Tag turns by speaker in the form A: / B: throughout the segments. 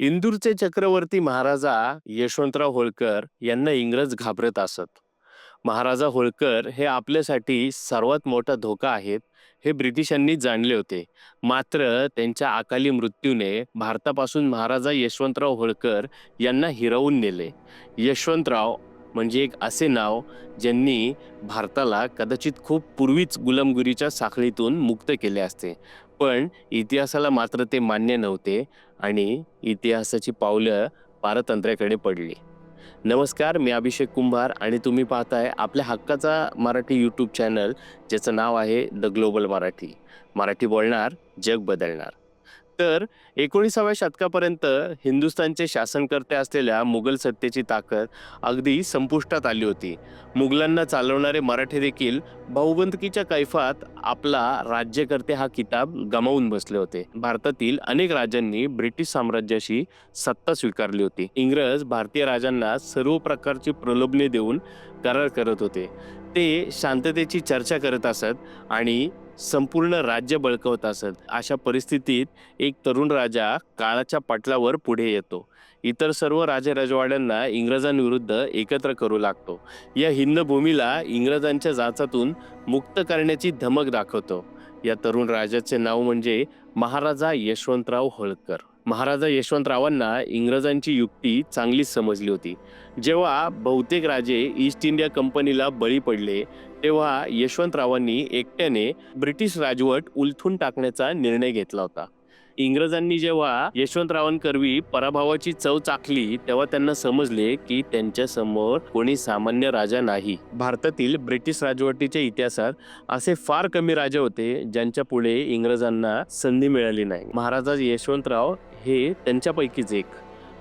A: इंदूरचे चक्रवर्ती महाराजा यशवंतराव होळकर यांना इंग्रज घाबरत असत. महाराजा होळकर हे आपल्यासाठी सर्वात मोठा धोका आहेत हे ब्रिटिशांनी जाणले होते. मात्र त्यांच्या अकाली मृत्यूने भारतापासून महाराजा यशवंतराव होळकर यांना हिरवून नेले. यशवंतराव म्हणजे एक असे नाव ज्यांनी भारताला कदाचित खूप पूर्वीच गुलामगिरीच्या साखळीतून मुक्त केले असते. पण इतिहासाला मात्र ते मान्य नव्हते आणि इतिहासाची पावलं पारतंत्र्याकडे पडली. नमस्कार मी अभिषेक कुंभार आणि तुम्ही पाहताय आपल्या हक्काचा मराठी यूट्यूब चॅनल ज्याचं नाव आहे द ग्लोबल मराठी. मराठी बोलणार जग बदलणार. तर एकोणीसाव्या शतकापर्यंत हिंदुस्थानचे शासनकर्ते असलेल्या मुघल सत्तेची ताकद अगदी संपुष्टात आली होती. मुघलांना चालवणारे मराठे देखील भाऊबंदकीच्या कैफात आपला राज्यकर्ते हा किताब गमावून बसले होते. भारतातील अनेक राजांनी ब्रिटिश साम्राज्याशी सत्ता स्वीकारली होती. इंग्रज भारतीय राजांना सर्व प्रकारची प्रलोभने देऊन करार करत होते. ते शांततेची चर्चा करत असत आणि संपूर्ण राज्य बळकवत असत. अशा परिस्थितीत एक तरुण राजा काळाच्या पटलावर पुढे येतो. इतर सर्व राजे राजवाड्यांना इंग्रजांविरुद्ध एकत्र करू लागतो. या हिंद भूमीला इंग्रजांच्या जाचातून मुक्त करण्याची धमक दाखवतो. या तरुण राजाचे नाव म्हणजे महाराजा यशवंतराव होळकर. महाराजा यशवंतरावांना इंग्रजांची युक्ती चांगलीच समजली होती. जेव्हा बहुतेक राजे ईस्ट इंडिया कंपनीला बळी पडले तेव्हा यशवंतरावांनी एकट्याने ब्रिटिश राजवट उलथून टाकण्याचा निर्णय घेतला होता. इंग्रजांनी जेव्हा यशवंतरावांकरवी पराभवाची चव चाखली तेव्हा त्यांना समजले की त्यांच्यासमोर कोणी सामान्य राजा नाही. भारतातील ब्रिटिश राजवटीच्या इतिहासात असे फार कमी राजे होते ज्यांच्या पुढे इंग्रजांना संधी मिळाली नाही. महाराजा यशवंतराव हे त्यांच्यापैकीच एक.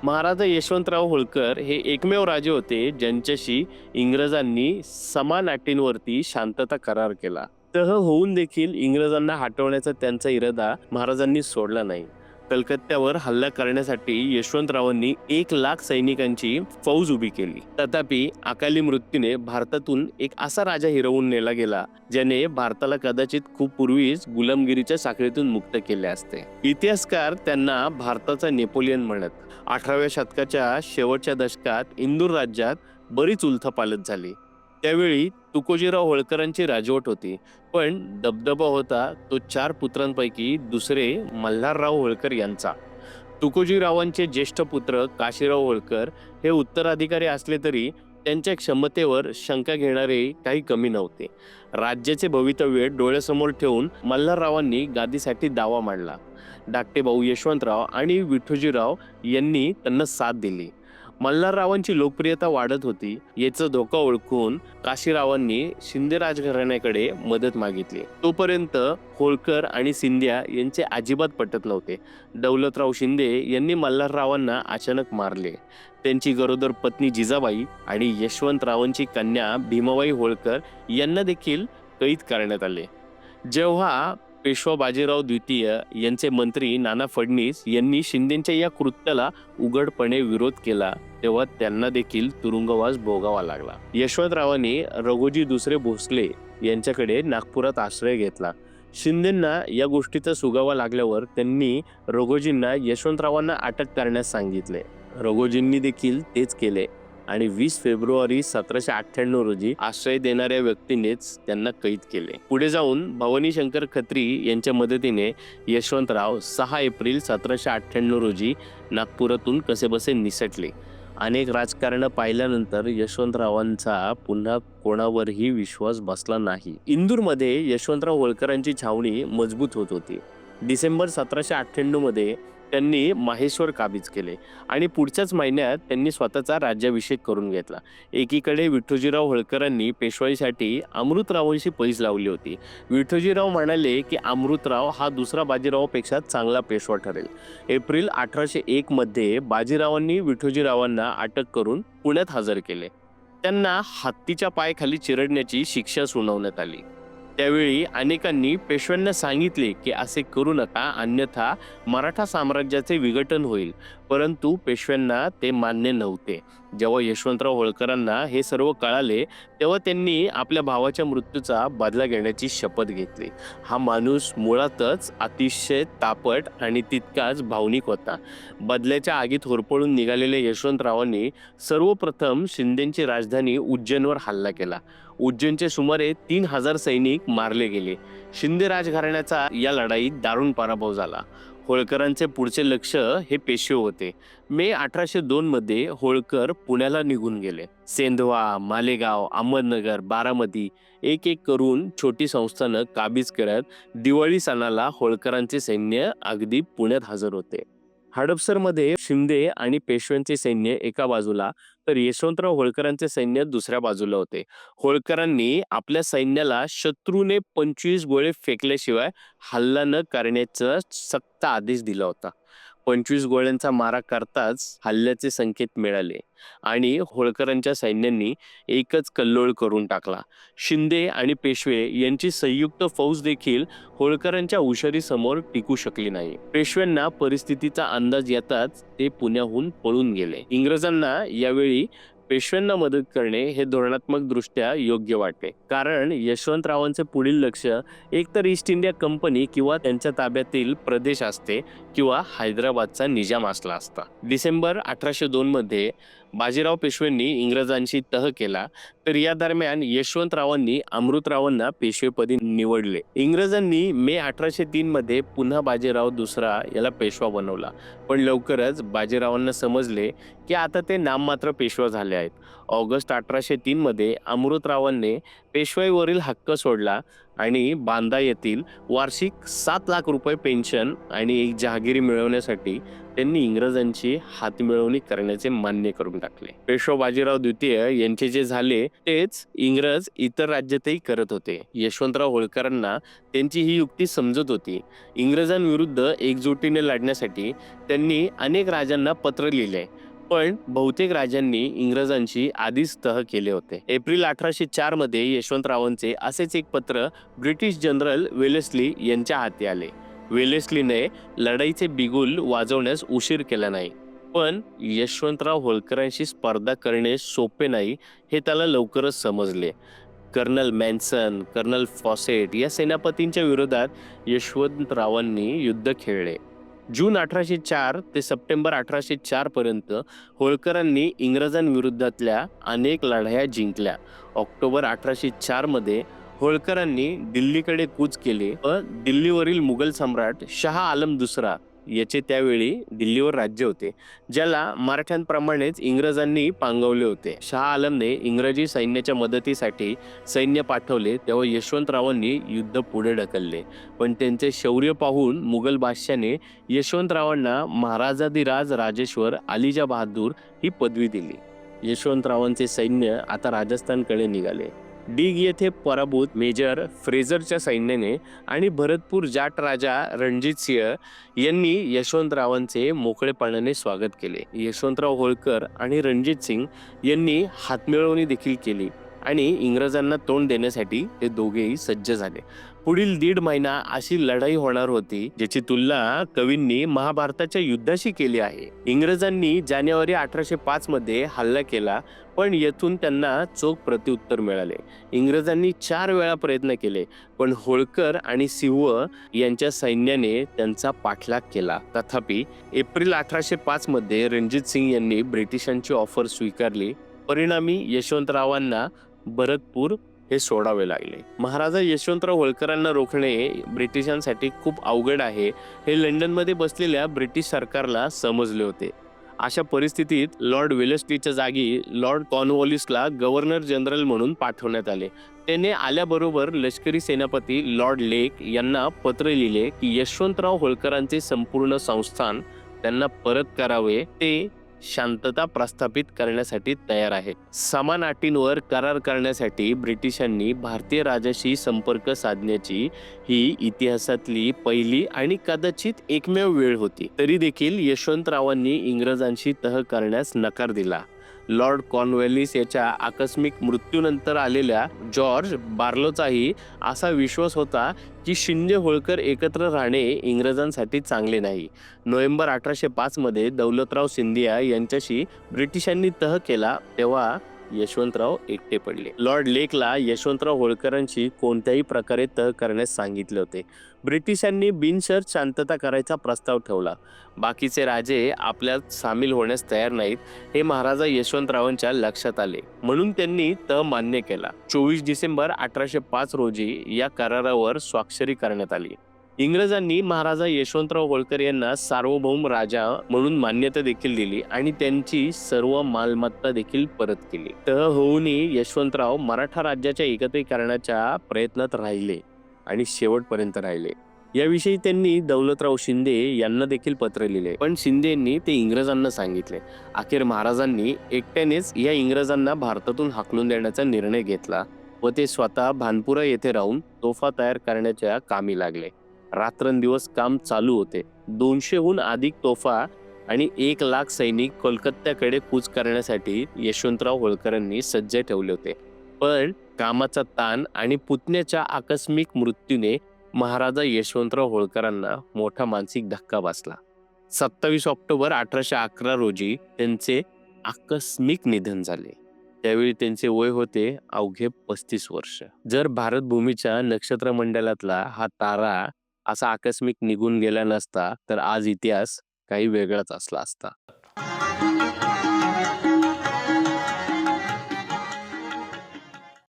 A: महाराजा यशवंतराव होळकर हे एकमेव राजे होते ज्यांच्याशी इंग्रजांनी समान अटींवरती शांतता करार केला. तह होऊन देखील इंग्रजांना हटवण्याचा त्यांचा इरादा महाराजांनी सोडला नाही. कलकत्त्यावर हल्ला करण्यासाठी यशवंतरावांनी एक लाख सैनिकांची फौज उभी केली. तथापि अकाली मृत्यूने भारतातून एक असा राजा हिरवून नेला गेला ज्याने भारताला कदाचित खूप पूर्वीच गुलामगिरीच्या साखळीतून मुक्त केले असते. इतिहासकार त्यांना भारताचा नेपोलियन म्हणत. अठराव्या शतकाच्या शेवटच्या दशकात इंदूर राज्यात बरीच उलथपालत झाली. त्यावेळी तुकोजीराव होळकरांची राजवट होती. पण दबदबा होता तो चार पुत्रांपैकी दुसरे मल्हारराव होळकर यांचा. तुकोजीरावांचे ज्येष्ठ पुत्र काशीराव होळकर हे उत्तराधिकारी असले तरी त्यांच्या क्षमतेवर शंका घेणारे काही कमी नव्हते. राज्याचे भवितव्य डोळ्यासमोर ठेवून मल्हाररावांनी गादीसाठी दावा मांडला. धाकटे भाऊ यशवंतराव आणि विठोजीराव यांनी त्यांना साथ दिली. मल्हाररावांची लोकप्रियता वाढत होती याचा धोका ओळखून काशीरावांनी शिंदे राजघराण्याकडे मदत मागितली. तोपर्यंत होळकर आणि सिंधिया यांचे अजिबात पटत नव्हते. दौलतराव शिंदे यांनी मल्हाररावांना अचानक मारले. त्यांची गरोदर पत्नी जिजाबाई आणि यशवंतरावांची कन्या भीमाबाई होळकर यांना देखील कैद करण्यात आले. जेव्हा पेशवा बाजीराव द्वितीय यांचे मंत्री नाना फडणीस यांनी शिंदेच्या या कृत्याला उघडपणे विरोध केला. तेव्हा त्यांना देखील तुरुंगवास भोगावा लागला. यशवंतरावांनी रघोजी दुसरे भोसले यांच्याकडे नागपुरात आश्रय घेतला. शिंदेंना या गोष्टीचा सुगावा लागल्यावर त्यांनी रघोजींना यशवंतरावांना अटक करण्यास सांगितले. रघोजींनी देखील तेच केले. आणि वीस फेब्रुवारी सतराशे अठ्ठ्याण्णव रोजी आश्रय देणाऱ्या व्यक्तीनेच त्यांना कैद केले. पुढे जाऊन भवानी शंकर खत्री यांच्या मदतीने यशवंतराव सहा एप्रिल सतराशे अठ्ठ्याण्णव रोजी नागपुरातून कसेबसे निसटले. अनेक राजकारण पाहिल्यानंतर यशवंतरावांचा पुन्हा कोणावरही विश्वास बसला नाही. इंदूरमध्ये यशवंतराव होळकरांची छावणी मजबूत होत होती. डिसेंबर सतराशे अठ्ठ्याण्णवमध्ये त्यांनी माहेश्वर काबीज केले आणि पुढच्याच महिन्यात त्यांनी स्वतःचा राज्याभिषेक करून घेतला. एकीकडे विठ्ठोजीराव होळकरांनी पेशवाईसाठी अमृतरावांशी पैज लावली होती. विठोजीराव म्हणाले की अमृतराव हा दुसरा बाजीरावापेक्षा चांगला पेशवा ठरेल. एप्रिल अठराशे एकमध्ये बाजीरावांनी विठोजीरावांना अटक करून पुण्यात हजर केले. त्यांना हत्तीच्या पायाखाली चिरडण्याची शिक्षा सुनावण्यात आली. त्यावेळी अनेकांनी पेशव्यांना सांगितले की असे करू नका अन्यथा मराठा साम्राज्याचे विघटन होईल. परंतु पेशव्यांना ते मान्य नव्हते. जेव्हा यशवंतराव होळकरांना हे सर्व कळाले तेव्हा त्यांनी आपल्या भावाच्या मृत्यूचा बदला घेण्याची शपथ घेतली. हा माणूस मुळातच अतिशय तापट आणि तितकाच भावनिक होता. बदल्याच्या आगीत होरपळून निघालेल्या यशवंतरावांनी सर्वप्रथम शिंदेची राजधानी उज्जैनवर हल्ला केला. उज्जैनचे सुमारे तीन हजार सैनिक मारले गेले. शिंदे राजघराण्याचा या लढाईत दारुण पराभव झाला. होळकरांचे पुढचे लक्ष हे पेशवे होते. मे अठराशे दोन मध्ये होळकर पुण्याला निघून गेले. सेंधवा मालेगाव अहमदनगर बारामती एक एक करून छोटी संस्थानं काबीज करत दिवाळी सणाला होळकरांचे सैन्य अगदी पुण्यात हजर होते. हडपसरमध्ये शिंदे आणि पेशव्यांचे सैन्य एका बाजूला तर यशवंतराव होळकरांचे सैन्य दुसऱ्या बाजूला होते. होळकरांनी आपल्या सैन्याला शत्रूने पंचवीस गोळे फेकल्याशिवाय हल्ला न करण्याचा सक्त आदेश दिला होता. पंचवीस गोळ्यांचा मारा करताच हल्ल्याचे संकेत मिळाले आणि होळकरांच्या सैन्यांनी एकच कल्लोळ करून टाकला. शिंदे आणि पेशवे यांची संयुक्त फौज देखील होळकरांच्या हुशारीसमोर टिकू शकली नाही. पेशव्यांना परिस्थितीचा अंदाज येताच ते पुण्याहून पळून गेले. इंग्रजांना यावेळी पेशव्यांना मदत करणे हे धोरणात्मक दृष्ट्या योग्य वाटले कारण यशवंतरावांचे पुढील लक्ष एकतर ईस्ट इंडिया कंपनी किंवा त्यांच्या ताब्यातील प्रदेश असते किंवा हैदराबादचा निजाम असला असता. डिसेंबर अठराशे दोन मध्ये बाजीराव पेशव्यांनी इंग्रजांशी तह केला तर या दरम्यान यशवंतरावांनी अमृतरावांना पेशवेपदी निवडले. इंग्रजांनी मे अठराशे तीन मध्ये पुन्हा बाजीराव दुसरा याला पेशवा बनवला. पण लवकरच बाजीरावांना समजले की आता ते नाममात्र पेशवा झाले आहेत. ऑगस्ट अठराशे तीन मध्ये अमृतरावांनी पेशवाईवरील हक्क सोडला आणि बांदा येथील वार्षिक सात लाख रुपये पेन्शन आणि एक जहागिरी मिळवण्यासाठी त्यांनी इंग्रजांची हातमिळवणी करण्याचे मान्य करून टाकले. पेशवा बाजीराव द्वितीय यांचे जे झाले तेच इंग्रज इतर राज्यातही करत होते. यशवंतराव होळकरांना त्यांची ही युक्ती समजत होती. इंग्रजांविरुद्ध एकजुटीने लढण्यासाठी त्यांनी अनेक राजांना पत्र लिहिले. पण बहुतेक राजांनी इंग्रजांशी आधीच तह केले होते. एप्रिल अठराशे चारमध्ये यशवंतरावांचे असेच एक पत्र ब्रिटिश जनरल वेलेस्ली यांच्या हाती आले. वेलेस्लीने लढाईचे बिगुल वाजवण्यास उशीर केला नाही. पण यशवंतराव होळकरांशी स्पर्धा करणे सोपे नाही हे त्याला लवकरच समजले. कर्नल मॅन्सन कर्नल फॉसेट या सेनापतींच्या विरोधात यशवंतरावांनी युद्ध खेळले. जून अठराशे चार ते सप्टेंबर अठराशे चार पर्यंत होळकरांनी इंग्रजांविरुद्धातल्या अनेक लढाया जिंकल्या. ऑक्टोबर अठराशे चारमध्ये होळकरांनी दिल्लीकडे कूच केले व दिल्लीवरील मुघल सम्राट शहा आलम दुसरा याचे त्यावेळी दिल्लीवर राज्य होते ज्याला मराठ्यांप्रमाणेच इंग्रजांनी पांगवले होते. शहा आलमने इंग्रजी सैन्याच्या मदतीसाठी सैन्य पाठवले तेव्हा यशवंतरावांनी युद्ध पुढे ढकलले. पण त्यांचे शौर्य पाहून मुघल बादशाने यशवंतरावांना महाराजाधिराज राजेश्वर अलिजा बहादूर ही पदवी दिली. यशवंतरावांचे सैन्य आता राजस्थानकडे निघाले. डीग येथे पराभूत मेजर फ्रेझरच्या सैन्याने आणि भरतपूर जाट राजा रणजित सिंह यांनी यशवंतरावांचे मोकळेपणाने स्वागत केले. यशवंतराव होळकर आणि रणजित सिंग यांनी हातमिळवणी देखील केली आणि इंग्रजांना तोंड देण्यासाठी ते दोघेही सज्ज झाले. पुढील दीड महिना अशी लढाई होणार होती ज्याची तुलना कवींनी महाभारताच्या युद्धाशी केली आहे. इंग्रजांनी जानेवारी अठराशे पाच मध्ये हल्ला केला पण येथून त्यांना चोख प्रत्युत्तर मिळाले. इंग्रजांनी चार वेळा प्रयत्न केले पण होळकर आणि सिंह यांच्या सैन्याने त्यांचा पाठलाग केला. तथापि एप्रिल अठराशे पाच मध्ये रणजित सिंग यांनी ब्रिटिशांची ऑफर स्वीकारली. परिणामी यशवंतरावांना भरतपूर हे सोडावे लागले. महाराजा यशवंतराव होळकरांना रोखणे ब्रिटिशांसाठी खूप अवघड आहे हे लंडनमध्ये बसलेल्या ब्रिटिश सरकारला समजले होते. अशा परिस्थितीत लॉर्ड वेलेस्लीच्या जागी लॉर्ड कॉर्नवॉलिसला गव्हर्नर जनरल म्हणून पाठवण्यात आले. त्याने आल्याबरोबर लष्करी सेनापती लॉर्ड लेक यांना पत्र लिहिले की यशवंतराव होळकरांचे संपूर्ण संस्थान त्यांना परत करावे. ते शांतता प्रस्थापित करण्यासाठी तयार आहे. समान अटींवर करार करण्यासाठी ब्रिटिशांनी भारतीय राजाशी संपर्क साधण्याची ही इतिहासातली पहिली आणि कदाचित एकमेव वेळ होती. तरी देखील यशवंतरावांनी इंग्रजांशी तह करण्यास नकार दिला. लॉर्ड कॉर्नवेलिस याच्या आकस्मिक मृत्यूनंतर आलेल्या जॉर्ज बार्लोचाही असा विश्वास होता की शिंदे होळकर एकत्र राहणे इंग्रजांसाठी चांगले नाही. नोव्हेंबर अठराशे पाचमध्ये दौलतराव सिंधिया यांच्याशी ब्रिटिशांनी तह केला तेव्हा यशवंतराव एकटे पडले. लॉर्ड लेकला यशवंतराव होळकरांशी कोणत्याही प्रकारे तह करण्यास सांगितले होते. ब्रिटिशांनी बिनशर्त शांतता करायचा प्रस्ताव ठेवला. बाकीचे राजे आपल्यात सामील होण्यास तयार नाहीत हे महाराजा यशवंतरावांच्या लक्षात आले. म्हणून त्यांनी तह मान्य केला. चोवीस डिसेंबर अठराशे पाच रोजी या करारावर स्वाक्षरी करण्यात आली. इंग्रजांनी महाराजा यशवंतराव होळकर यांना सार्वभौम राजा म्हणून मान्यता देखील दिली आणि त्यांची सर्व मालमत्ता देखील परत केली. तह होऊनही यशवंतराव मराठा राज्याच्या एकत्रीकरणाच्या प्रयत्नात राहिले. आणि शेवटपर्यंत राहिले. याविषयी त्यांनी दौलतराव शिंदे यांना देखील पत्र लिहिले. पण शिंदे यांनी ते इंग्रजांना सांगितले. अखेर महाराजांनी एकट्यानेच या इंग्रजांना भारतातून हाकलून देण्याचा निर्णय घेतला व ते स्वतः भानपुरा येथे राहून तोफा तयार करण्याच्या कामी लागले. रात्रंदिवस काम चालू होते. दोनशेहून अधिक तोफा आणि एक लाख सैनिक कोलकात्याकडे कूच करण्यासाठी यशवंतराव होळकरांनी सज्ज ठेवले होते. पण कामाचा ताण आणि पुतण्याच्या आकस्मिक मृत्यूने महाराजा यशवंतराव होळकरांना मोठा मानसिक धक्का बसला. सत्तावीस ऑक्टोबर अठराशे अकरा रोजी त्यांचे आकस्मिक निधन झाले. त्यावेळी त्यांचे वय होते अवघे पस्तीस वर्ष. जर भारत भूमीच्या नक्षत्र मंडळातला हा तारा असा आकस्मिक निघून गेला नसता तर आज इतिहास काही वेगळाच असला असता.